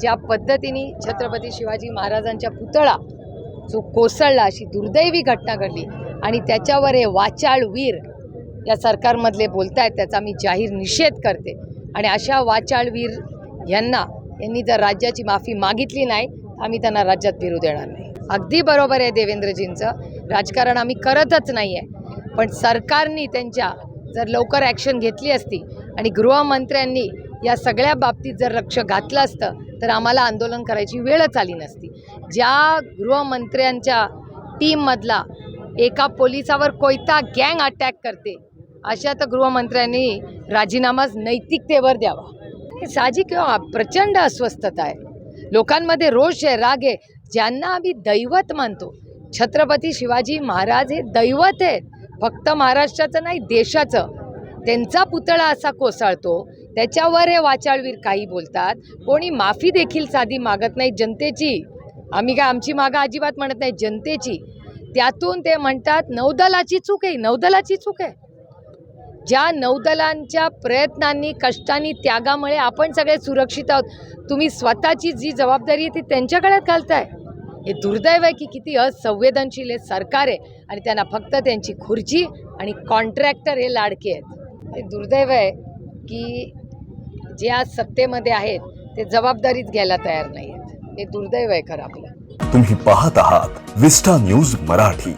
ज्या पद्धतीने छत्रपती शिवाजी महाराजांच्या पुतळा जो कोसळला अशी दुर्दैवी घटना घडली. आणि त्याच्यावर हे वाचाळ वीर या सरकारमधले बोलत आहेत त्याचा मी जाहीर निषेध करते. आणि अशा वाचाळवीर यांना यांनी जर राज्याची माफी मागितली नाही तर आम्ही त्यांना राज्यात फिरू देणार नाही. अगदी बरोबर आहे देवेंद्रजींचं. राजकारण आम्ही करतच नाही आहे पण सरकारनी त्यांच्या जर लवकर ॲक्शन घेतली असती आणि गृहमंत्र्यांनी या सगळ्या बाबतीत जर लक्ष घातलं असतं तर आम्हाला आंदोलन करायची वेळच आली नसती. ज्या गृहमंत्र्यांच्या टीममधला एका पोलिसावर कोयता गँग अटॅक करते अशा तर गृहमंत्र्यांनी राजीनामाच नैतिकतेवर द्यावा. साहजिक प्रचंड अस्वस्थता आहे. लोकांमध्ये रोष आहे राग आहे. ज्यांना आम्ही दैवत मानतो छत्रपती शिवाजी महाराज हे दैवत आहेत. फक्त महाराष्ट्राचं नाही देशाचं. त्यांचा पुतळा असा कोसळतो त्याच्यावर हे वाचाळवीर काही बोलतात. कोणी माफी देखील साधी मागत नाही जनतेची. आम्ही काय आमची मागं अजिबात म्हणत नाही जनतेची. त्यातून ते म्हणतात नौदलाची चूक आहे नौदलाची चूक आहे. ज्या नौदलांच्या प्रयत्नांनी कष्टांनी त्यागामुळे आपण सगळे सुरक्षित आहोत. तुम्ही स्वतःची जी जबाबदारी आहे ती त्यांच्या घालताय. हे दुर्दैव आहे की किती असंवेदनशील हे सरकार आहे आणि त्यांना फक्त त्यांची खुर्ची आणि कॉन्ट्रॅक्टर हे लाडके आहेत. हे दुर्दैव आहे की जे आज सत्तेमध्ये आहेत ते जबाबदारीच घ्यायला तयार नाही आहेत हे दुर्दैव आहे खरं आपलं. तुम्ही पाहत आहात विस्टा न्यूज मराठी.